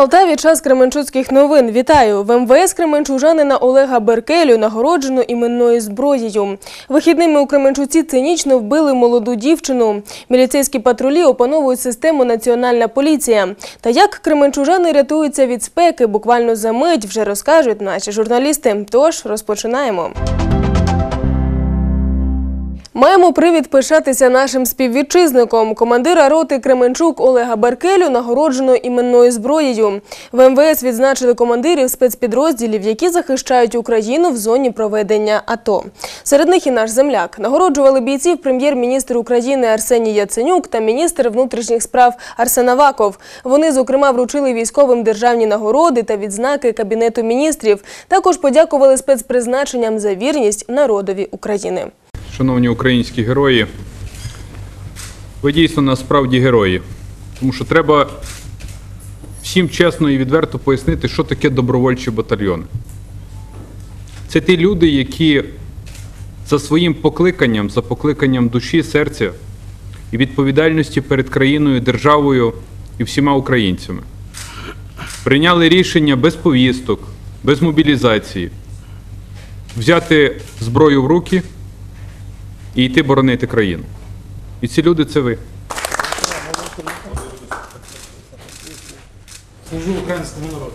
Алтаві час Кременчуцьких новин. Вітаю! В МВС Кременчужанина Олега Беркелю нагороджено іменною зброєю. Вихідними у Кременчуці цинічно вбили молоду дівчину. Міліцейські патрулі опановують систему Національна поліція. Та як кременчужани рятуються від спеки, буквально за мить вже розкажуть наші журналісти. Тож розпочинаємо. Маємо привід пишатися нашим співвітчизником. Командира роти Кременчук Олега Беркелю нагороджено іменною зброєю. В МВС відзначили командирів спецпідрозділів, які захищають Україну в зоні проведення АТО. Серед них і наш земляк. Нагороджували бійців прем'єр-міністр України Арсеній Яценюк та міністр внутрішніх справ Арсен Аваков. Вони, зокрема, вручили військовим державні нагороди та відзнаки Кабінету міністрів. Також подякували спецпризначенням за вірність народові України. Шановні українські герої, ви дійсно насправді герої. Тому що треба всім чесно і відверто пояснити, що таке добровольчі батальйони. Це ті люди, які за своїм покликанням, за покликанням душі, серця і відповідальності перед країною, державою і всіма українцями прийняли рішення без повісток, без мобілізації взяти зброю в руки і йти боронити країну. І ці люди це ви. Служу українському народу.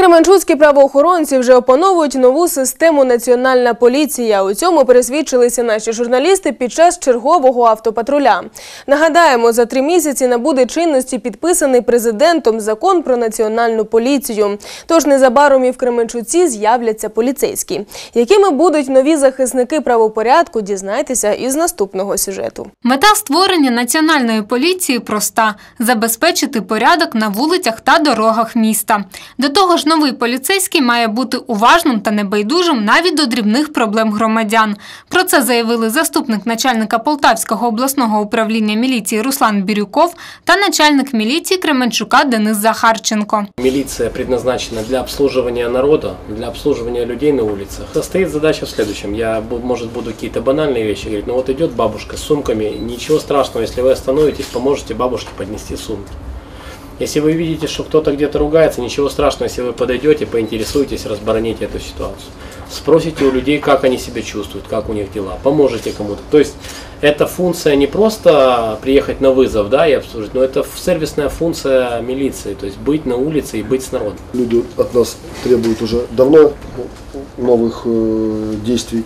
Кременчуцькі правоохоронці вже опановують нову систему Національна поліція. У цьому пересвідчилися наші журналісти під час чергового автопатруля. Нагадаємо, за три місяці набуде чинності підписаний президентом закон про національну поліцію. Тож незабаром і в Кременчуці з'являться поліцейські. Якими будуть нові захисники правопорядку, дізнайтеся із наступного сюжету. Мета створення національної поліції проста забезпечити порядок на вулицях та дорогах міста. До того ж, новий поліцейський має бути уважним та небайдужим навіть до дрібних проблем громадян. Про це заявили заступник начальника Полтавського обласного управління міліції Руслан Бірюков та начальник міліції Кременчука Денис Захарченко. Милиция предназначена для обслуживания народа, для обслуживания людей на улицах. Состоит задача в следующем. Я, может, буду какие-то банальные вещи говорить, но вот идет бабушка с сумками. Ничего страшного, если вы остановитесь, поможете бабушке поднести сумки. Если вы видите, что кто-то где-то ругается, ничего страшного, если вы подойдете, поинтересуетесь, разбороните эту ситуацию. Спросите у людей, как они себя чувствуют, как у них дела, поможете кому-то. То есть эта функция не просто приехать на вызов да, и обслужить, но это сервисная функция милиции, то есть быть на улице и быть с народом. Люди от нас требуют уже давно новых э, действий.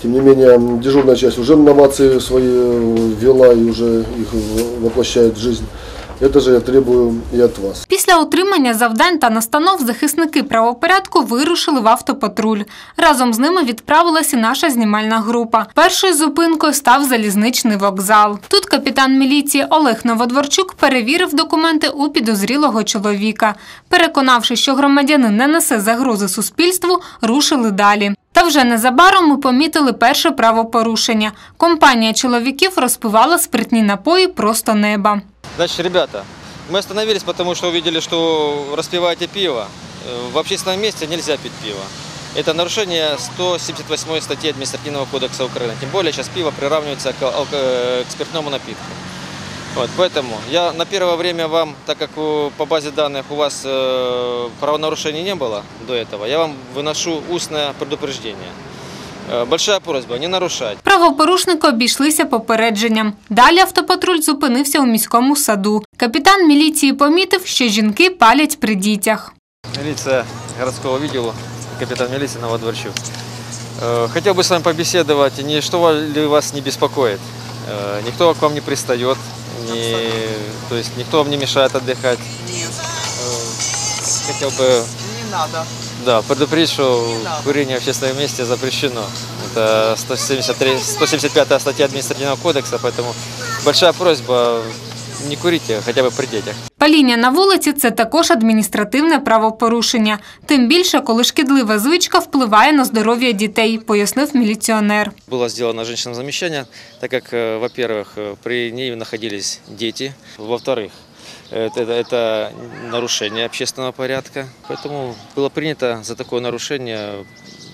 Тем не менее, дежурная часть уже инновации свои э, ввела и уже их воплощает в жизнь. Это же я требую и от вас. Після отримання завдань та настанов захисники правопорядку вирушили в автопатруль. Разом з ними відправилась і наша знімальна група. Першою зупинкою став залізничний вокзал. Тут капітан міліції Олег Новодворчук перевірив документи у підозрілого чоловіка. Переконавши, що громадянин не несе загрози суспільству, рушили далі. Та вже незабаром ми помітили перше правопорушення. Компанія чоловіків розпивала спиртні напої просто неба. Значит, ребята, мы остановились, потому что увидели, что распиваете пиво. Э, В общественном месте нельзя пить пиво. Это нарушение 178 статьи Административного кодекса Украины. Тем более сейчас пиво приравнивается к, алко- э, к спиртному напитку. Вот, поэтому я на первое время вам, так как у- по базе данных у вас э, правонарушений не было до этого, я вам выношу устное предупреждение. Э, большая просьба, не нарушать. Правопорушники обійшлися попередженням. Далі автопатруль зупинився у міському саду. Капітан міліції помітив, що жінки палять при дітях. Милиция городского видела, капитан милиции Новодворчук. Э, Хотел бы с вами побеседовать, и ничто ли вас не беспокоит. Э, Никто к вам не пристает, не, то есть никто вам не мешает отдыхать. Э, Хотел бы да, предупредить, что курение в общественном месте запрещено. Это 173, 175 статья административного кодекса, поэтому большая просьба не курите, хотя бы при детях. Паління на вулиці це також адміністративне правопорушення. Тим більше, коли шкідлива звичка впливає на здоров'я дітей, пояснив міліціонер. Было сделано женщинам замещание, так как, э, во-первых, э, при ней находились дети, во-вторых, это, это- это нарушение общественного порядка, поэтому было принято за такое нарушение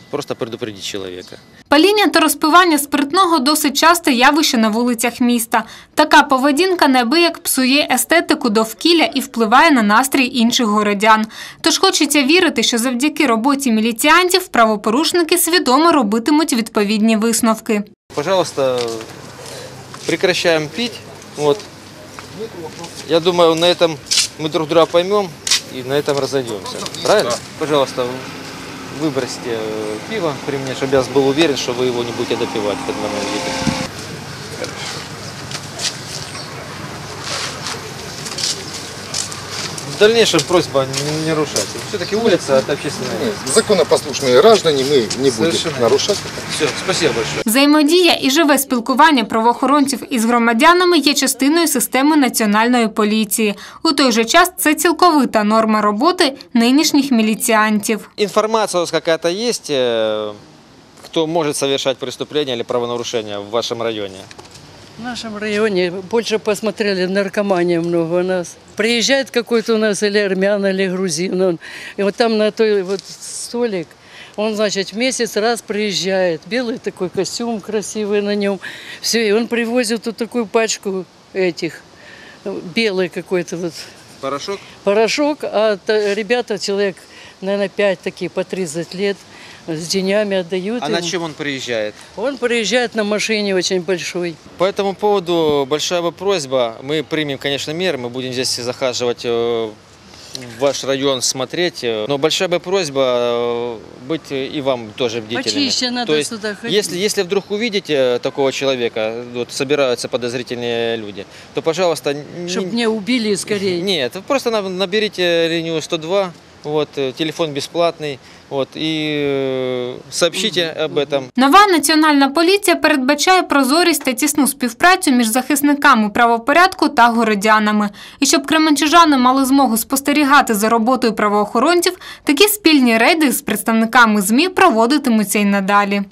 просто предупредить человека. Паління та розпивання спиртного досить часте явище на вулицях міста. Така поведінка неабияк псує естетику довкілля і впливає на настрій інших городян. Тож хочеться вірити, що завдяки роботі міліціантів правопорушники свідомо робитимуть відповідні висновки. Пожалуйста, прекращаем пить. Вот. Я думаю, на этом мы друг друга поймем и на этом разойдемся. Правильно? Пожалуйста, выбросьте э, пиво при мне, чтобы я был уверен, что вы его не будете допивать, когда мы увидим. В дальнейшем просьба не не нарушать. Все-таки улица это общественное место. законопослушные граждане, мы не будем Совершенно нарушать. Все, спасибо большое. Взаємодія і живе спілкування правоохоронців із громадянами є частиною системи національної поліції. У той же час це цілковита норма роботи нинішніх міліціантів. Информация у вас какая-то есть, э, кто может совершать преступление или правонарушение в вашем районе? В нашем районе больше посмотрели, наркомания много у нас. Приезжает какой-то у нас или армян, или грузин. Он, и вот там на той вот столик, он, значит, в месяц раз приезжает. Белый такой костюм красивый на нем. Все, и он привозит вот такую пачку этих, белый какой-то вот Порошок? порошок. А та- ребята, человек, наверное, пять такие по 30 лет, с денями отдают. А на ему. чем он приезжает? Он приезжает на машине очень большой. По этому поводу большая бы просьба. Мы примем, конечно, меры, мы будем здесь захаживать э, в ваш район смотреть. э, Но большая бы просьба э, быть и вам тоже бдительными. Почище надо То есть, сюда ходить. Если, если вдруг увидите такого человека, вот собираются подозрительные люди, то, пожалуйста, Чтобы не убили скорее. Нет, просто на- наберите линию 102, вот, э, телефон бесплатный, вот, и э, сообщите об этом. Нова національна поліція передбачає прозорість та тісну співпрацю між захисниками правопорядку та городянами. І щоб кременчужани мали змогу спостерігати за роботою правоохоронців, такі спільні рейди з представниками ЗМІ проводитимуться й надалі.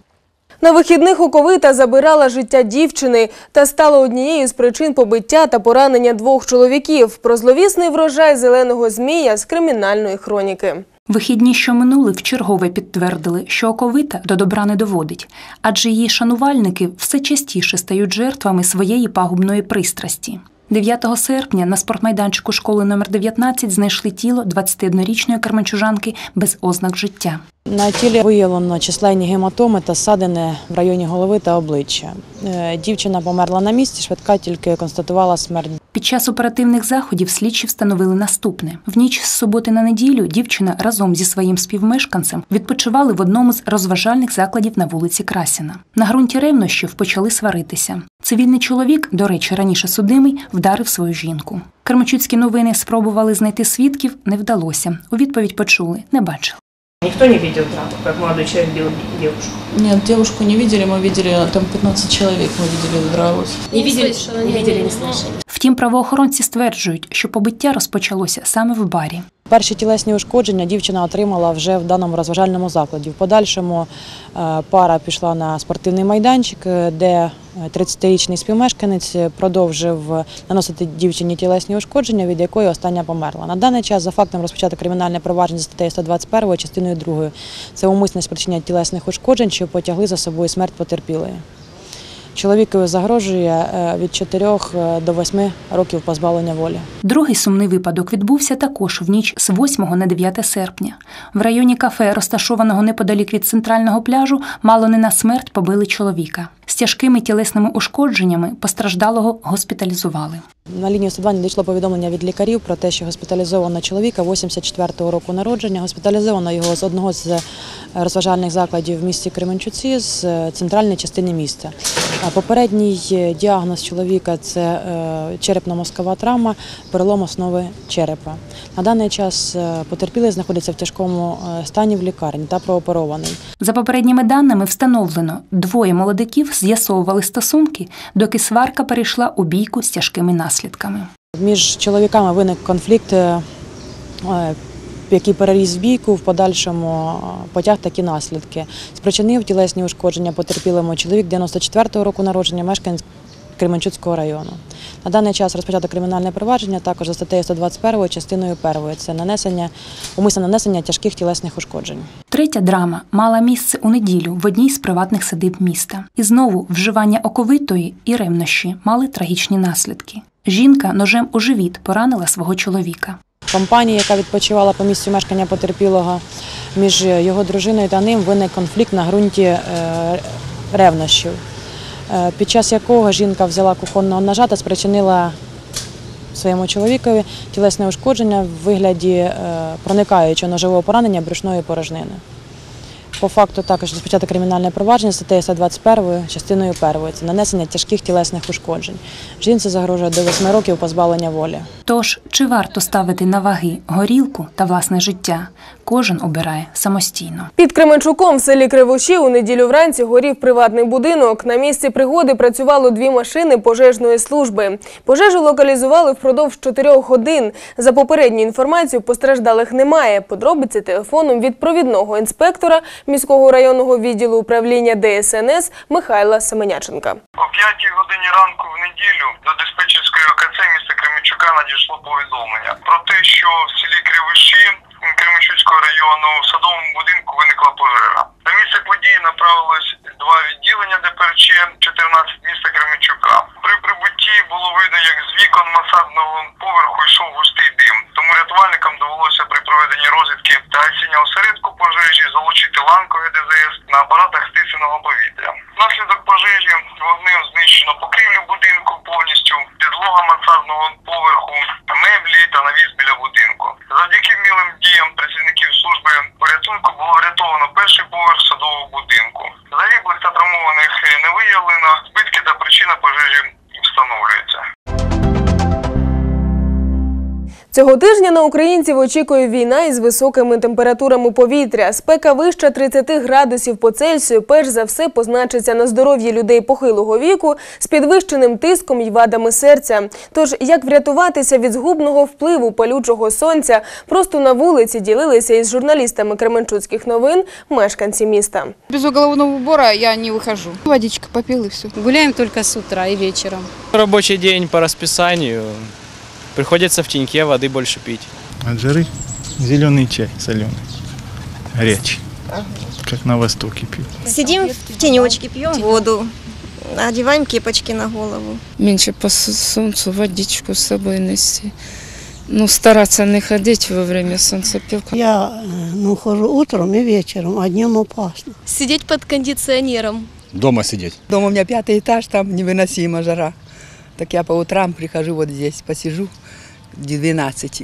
На вихідних оковита забирала життя дівчини та стала однією з причин побиття та поранення двох чоловіків. Про зловісний врожай зеленого змія з кримінальної хроніки. Вихідні, що минули, вчергове підтвердили, що оковита до добра не доводить, адже її шанувальники все частіше стають жертвами своєї пагубної пристрасті. 9 серпня на спортмайданчику школи номер 19 знайшли тіло 21-річної карменчужанки без ознак життя. На тілі виявлено численні гематоми та ссадини в районі голови та обличчя. Е, Дівчина померла на місці, швидка тільки констатувала смерть. Під час оперативних заходів слідчі встановили наступне: в ніч з суботи на неділю дівчина разом зі своїм співмешканцем відпочивали в одному з розважальних закладів на вулиці Красіна. На ґрунті ревнощів почали сваритися. Цивільний чоловік, до речі, раніше судимий, вдарив свою жінку. Кермачуцькі новини спробували знайти свідків, не вдалося. У відповідь почули, не бачили. Никто не видел драку, как молодой человек бил девушку. Нет, девушку не видели, мы видели, там 15 человек мы видели дралось. Не видели, не видели, не слышали. Втім, правоохоронці стверджують, що побиття розпочалося саме в барі. Перші тілесні ушкодження дівчина отримала вже в даному розважальному закладі. В подальшому е, пара пішла на спортивний майданчик, е, де е, 30-річний співмешканець продовжив наносити дівчині тілесні ушкодження, від якої остання померла. На даний час за фактом розпочато кримінальне провадження за статтею 121 частиною 2. Це умисне спричинення тілесних ушкоджень, що потягли за собою смерть потерпілої. Чоловікові загрожує е, від 4 до 8 років позбавлення волі. Другий сумний випадок відбувся також в ніч з 8 на 9 серпня. В районі кафе, розташованого неподалік від центрального пляжу, мало не на смерть побили чоловіка. З тяжкими тілесними ушкодженнями постраждалого госпіталізували. На лінію 102 надійшло повідомлення від лікарів про те, що госпіталізовано чоловіка 84-го року народження. Госпіталізовано його з одного з е, розважальних закладів в місті Кременчуці з е, центральної частини міста. Попередній е, діагноз чоловіка це черепно-мозкова травма, перелом основи черепа. На даний час потерпілий знаходиться в тяжкому стані в лікарні та прооперований. За попередніми даними встановлено, двоє молодиків з'ясовували стосунки, доки сварка перейшла у бійку з тяжкими наслідками. Між чоловіками виник конфлікт, е, е, який переріс в бійку, в подальшому е, потяг такі наслідки. Спричинив тілесні ушкодження потерпілому чоловік 94-го року народження, мешканець Кременчуцького району. На даний час розпочато кримінальне провадження також за статтею 121 частиною 1. Це нанесення, умисне нанесення тяжких тілесних ушкоджень. Третя драма мала місце у неділю в одній з приватних садиб міста. І знову вживання оковитої і ревнощі мали трагічні наслідки. Жінка ножем у живіт поранила свого чоловіка. Компанії, яка відпочивала по місцю мешкання потерпілого, між його дружиною та ним виник конфлікт на ґрунті е, ревнощів, е, під час якого жінка взяла кухонного ножа та спричинила своєму чоловікові тілесне ушкодження в вигляді е, проникаючого ножового поранення брюшної порожнини. По факту також розпочато кримінальне провадження статтею 121 частиною 1. Це нанесення тяжких тілесних ушкоджень. Жінці загрожує до 8 років позбавлення волі. Тож, чи варто ставити на ваги горілку та власне життя? Кожен обирає самостійно. Під Кременчуком в селі Кривоші у неділю вранці горів приватний будинок. На місці пригоди працювало дві машини пожежної служби. Пожежу локалізували впродовж чотирьох годин. За попередню інформацію постраждалих немає. Подробиці телефоном від провідного інспектора міського районного відділу управління ДСНС Михайла Семеняченка. О 5 годині ранку в неділю до диспетчерської ОКЦ міста Кременчука надійшло повідомлення про те, що в селі Кривиші Кременчуцького району в садовому будинку виникла пожежа. На місце події направилось два відділення ДПРЧ 14 міста Кременчука. При прибутті було видно, як з вікон масадного поверху йшов густий дим. Тому рятувальникам довелося при проведенні розвідки та гасіння осередку пожежі залучити ланкові ДЗС на апаратах стисаного повітря. Внаслідок пожежі вогнем знищено покрівлю будинку Цього тижня на українців очікує війна із високими температурами повітря. Спека вища 30 градусів по Цельсію перш за все позначиться на здоров'ї людей похилого віку з підвищеним тиском і вадами серця. Тож, як врятуватися від згубного впливу палючого сонця, просто на вулиці ділилися із журналістами Кременчуцьких новин мешканці міста. Без уголовного убора я не выхожу. Водичка попил и все. Гуляем только с утра и вечером. Рабочий день по расписанию. Приходится в теньке воды больше пить. От жары зеленый чай соленый, горячий, как на Востоке пьют. Сидим в тенечке, пьем воду, одеваем кепочки на голову. Меньше по солнцу водичку с собой нести. Ну, стараться не ходить во время солнцепека. Я э, ну, хожу утром и вечером, а днем опасно. Сидеть под кондиционером. Дома сидеть. Дома у меня пятый этаж, там невыносима жара. Так я по утрам прихожу вот здесь, посижу 12,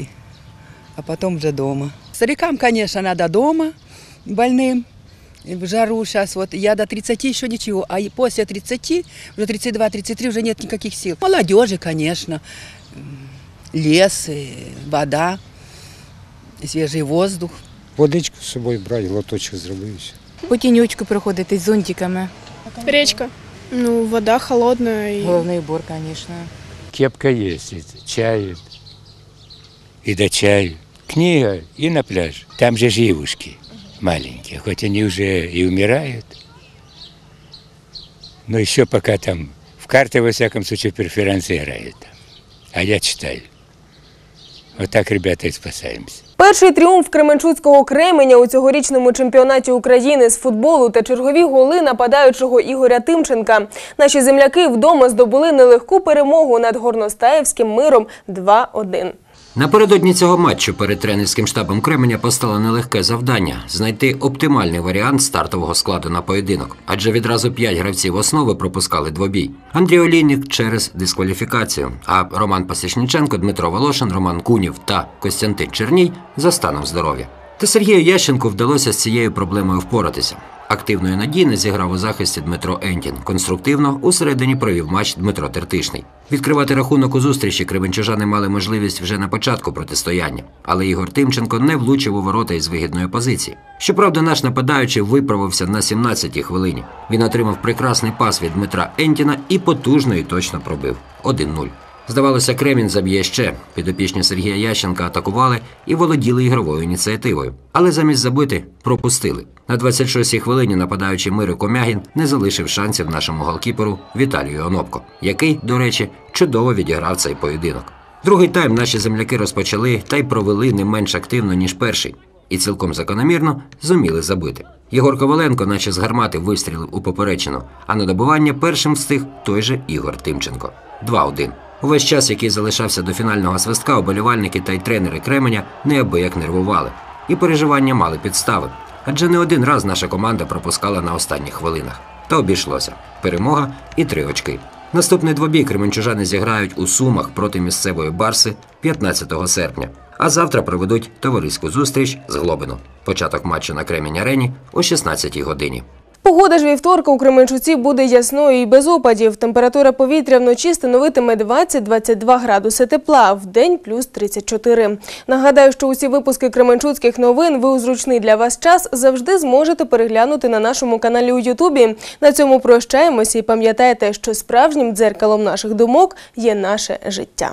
а потом уже дома. Старикам, конечно, надо дома, больным. И в жару сейчас вот я до 30 еще ничего, а и после 30, уже 32-33 уже нет никаких сил. Молодежи, конечно, м, лес, и вода, и свежий воздух. Водичку з собою брати, глоточок зробив. і все. По тінючку проходити з зонтиками. Речка. Ну, вода холодная. И... Головний убор, звісно. Кепка есть, это, чай И до чаю. Книга и на пляж. Там же живушки маленькие, хоть они уже и умирают. Но еще пока там в карты, во всяком случае, преферансы играют. А я читаю. Вот так, ребята, и спасаемся. Перший тріумф Кременчуцького Кременя у цьогорічному чемпіонаті України з футболу та чергові голи нападаючого Ігоря Тимченка. Наші земляки вдома здобули нелегку перемогу над Горностаєвським миром 2-1. Напередодні цього матчу перед тренерським штабом Кременя постало нелегке завдання знайти оптимальний варіант стартового складу на поєдинок, адже відразу п'ять гравців основи пропускали двобій. Андрій Олійник через дискваліфікацію, а Роман Пасічніченко, Дмитро Волошин, Роман Кунів та Костянтин Черній за станом здоров'я. Та Сергію Ященку вдалося з цією проблемою впоратися. Активно і надійно зіграв у захисті Дмитро Ентін. Конструктивно у середині провів матч Дмитро Тертишний. Відкривати рахунок у зустрічі кременчужани мали можливість вже на початку протистояння, але Ігор Тимченко не влучив у ворота із вигідної позиції. Щоправда, наш нападаючий виправився на 17-й хвилині. Він отримав прекрасний пас від Дмитра Ентіна і потужно і точно пробив 1-0. Здавалося, Кремінь заб'є ще. Підопічні Сергія Ященка атакували і володіли ігровою ініціативою. Але замість забити пропустили. На 26-й хвилині нападаючий Миро Комягін не залишив шансів нашому голкіперу Віталію Онопко, який, до речі, чудово відіграв цей поєдинок. Другий тайм наші земляки розпочали та й провели не менш активно, ніж перший, і цілком закономірно зуміли забити. Єгор Коваленко, наче з гармати, вистрілив у поперечину, а на добування першим встиг той же Ігор Тимченко. 2-1. Увесь час, який залишався до фінального свистка, оболівальники та й тренери Кременя неабияк нервували. І переживання мали підстави. Адже не один раз наша команда пропускала на останніх хвилинах. Та обійшлося. Перемога і три очки. Наступний двобій кременчужани зіграють у Сумах проти місцевої Барси 15 серпня. А завтра проведуть товариську зустріч з Глобино. Початок матчу на Кремінь арені о 16 годині. Погода ж вівторка у Кременчуці буде ясною і без опадів. Температура повітря вночі становитиме 20-22 градуси тепла, в день плюс 34. Нагадаю, що усі випуски Кременчуцьких новин ви у зручний для вас час завжди зможете переглянути на нашому каналі у Ютубі. На цьому прощаємося і пам'ятайте, що справжнім дзеркалом наших думок є наше життя.